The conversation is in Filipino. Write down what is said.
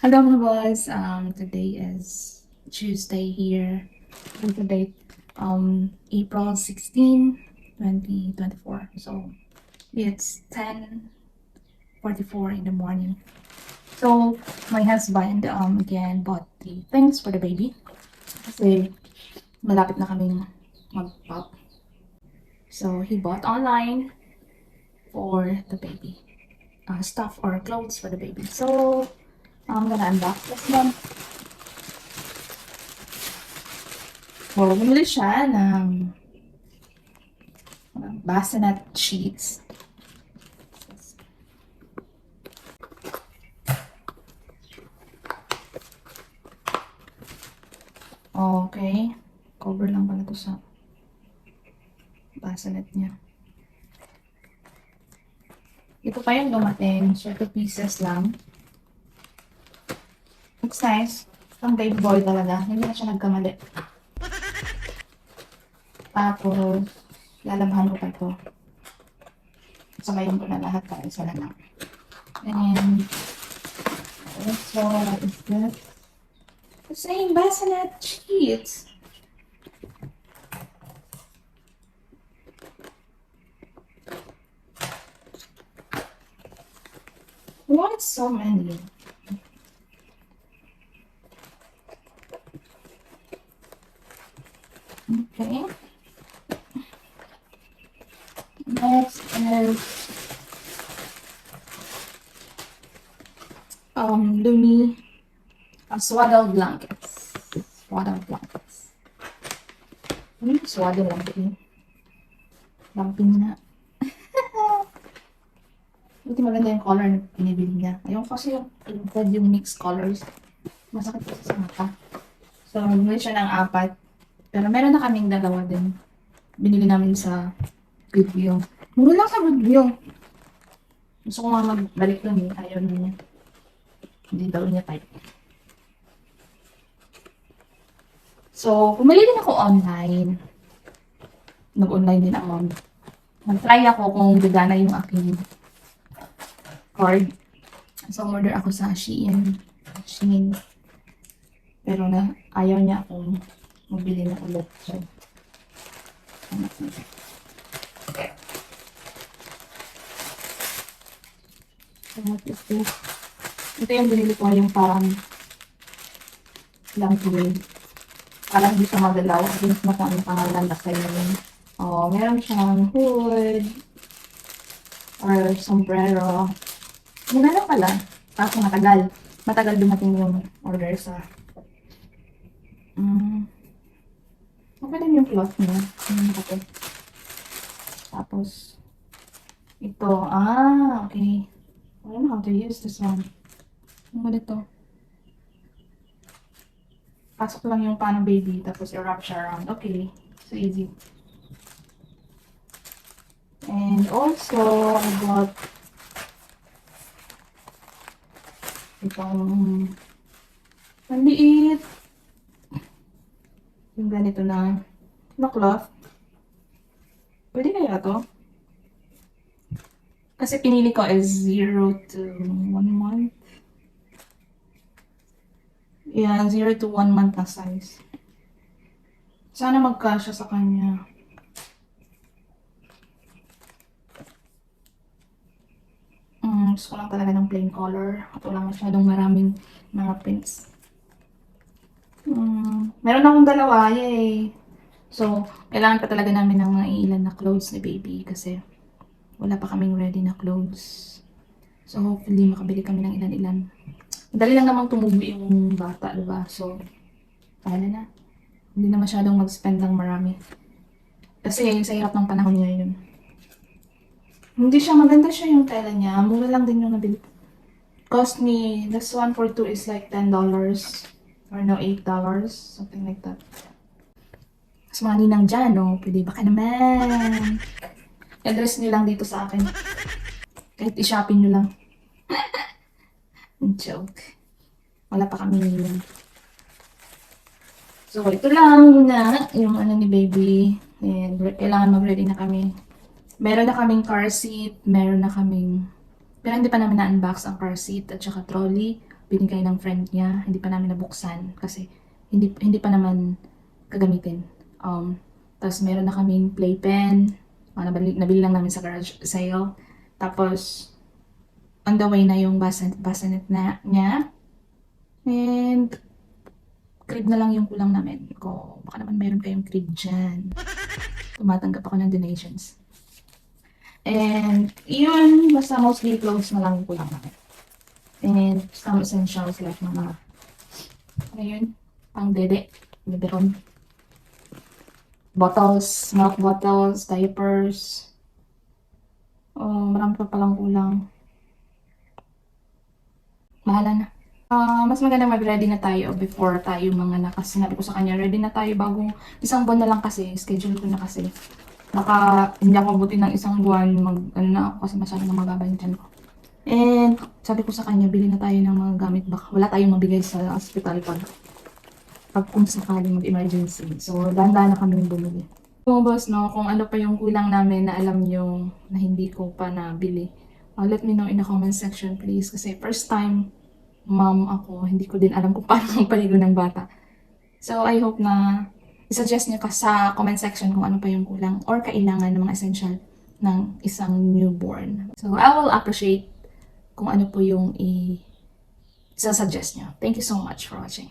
Hello mga boys. Um, today is Tuesday here. And today, um, April 16, 2024. So, it's 10.44 in the morning. So, my husband, um, again, bought the things for the baby. Kasi, malapit na kaming mag-pop. So, he bought online for the baby. Uh, stuff or clothes for the baby. So, I'm gonna unbox this one. So, bumili siya ng bassinet sheets. Okay. Cover lang pala to sa bassinet niya. Ito pa yung dumating. So, two pieces lang. Looks nice. Pang baby boy talaga. Hindi na siya nagkamali. Tapos, lalabhan ko pa ito. Samayin ko na lahat para isa na lang. And, also, what is? The same bassinet sheets. Why so many? Okay. Next is um Lumi uh, swaddle blankets. Swaddle blankets. Ano swaddle blanket yun? Lampin na. Buti maganda yung color na pinibili niya. Ayun kasi yung printed yung mixed colors. Masakit kasi sa mata. So, bumili siya ng apat. Pero meron na kaming dalawa din. Binili namin sa Goodwill. Mura lang sa Goodwill. Gusto ko nga magbalik lang eh. Ayaw na niya. Hindi daw niya type. So, pumili din ako online. Nag-online din ako. Nag-try ako kung gagana yung aking card. So, order ako sa Shein. Shein. Pero na, ayaw niya akong mabili na ulit. Ano what is this? Ito yung binili ko yung parang lang tuwing. Parang hindi siya magalaw. Hindi mas yung pangalan na kayo yun. Oh, meron siyang hood or sombrero. Muna lang pala. Kaso matagal. Matagal dumating yung order sa Mm. Din yung cloth niya. Tapos, ito. Ah, okay. I don't know how to use this one. Ba dito? Pasok lang yung panang baby, tapos i-wrap siya around. Okay. So easy. And also, I bought itong maliit yung ganito na na cloth. Pwede kaya to? Kasi pinili ko is 0 to 1 month. Yeah, 0 to 1 month na size. Sana magkasya sa kanya. Mm, gusto ko lang talaga ng plain color. At wala masyadong maraming mga prints. Meron akong dalawa, yay. So, kailangan pa talaga namin ng mga ilan na clothes ni baby kasi wala pa kaming ready na clothes. So, hopefully, makabili kami ng ilan-ilan. Madali lang namang tumubi yung bata, diba? So, kaya na. Hindi na masyadong mag-spend ng marami. Kasi sa hirap ng panahon ngayon. Hindi siya maganda siya yung tela niya. Mura lang din yung nabili. Cost me, this one for two is like $10 or no, $8, something like that. Mas mga ninang dyan, no? Pwede baka naman. Address niyo lang dito sa akin. Kahit i-shopping nyo lang. Joke. Wala pa kami ninang. So, ito lang muna yung ano ni baby. And kailangan mag-ready na kami. Meron na kaming car seat, meron na kaming... Pero hindi pa namin na-unbox ang car seat at saka trolley binigay ng friend niya. Hindi pa namin nabuksan kasi hindi hindi pa naman kagamitin. Um, tapos meron na kaming playpen. Uh, nabili, nabili lang namin sa garage sale. Tapos, on the way na yung bassinet, bassinet na niya. And, crib na lang yung kulang namin. Ko, baka naman meron kayong crib dyan. Tumatanggap ako ng donations. And, yun, basta mostly clothes na lang yung kulang namin. And, some essentials like mga, ano yun, pang dede, biberon. Bottles, milk bottles, diapers. Oh, marami pa palang kulang. Bahala na. Ah, mas maganda mag-ready na tayo before tayo mga Kasi sinabi ko sa kanya, ready na tayo bago isang buwan na lang kasi. Schedule ko na kasi. Baka hindi ako abutin ng isang buwan, mag, ano na ako kasi masyado na magaba yung tiyan ko. And sabi ko sa kanya, bili na tayo ng mga gamit. Baka wala tayong mabigay sa hospital pag pag kung sakaling mag-emergency. So, dahan-dahan na kami bumili. So, boss, no, kung ano pa yung kulang namin na alam nyo na hindi ko pa nabili, uh, let me know in the comment section, please. Kasi first time, mom ako, hindi ko din alam kung paano magpaligo ng bata. So, I hope na i-suggest nyo ka sa comment section kung ano pa yung kulang or kailangan ng mga essential ng isang newborn. So, I will appreciate kung ano po yung i- suggest nyo. Thank you so much for watching.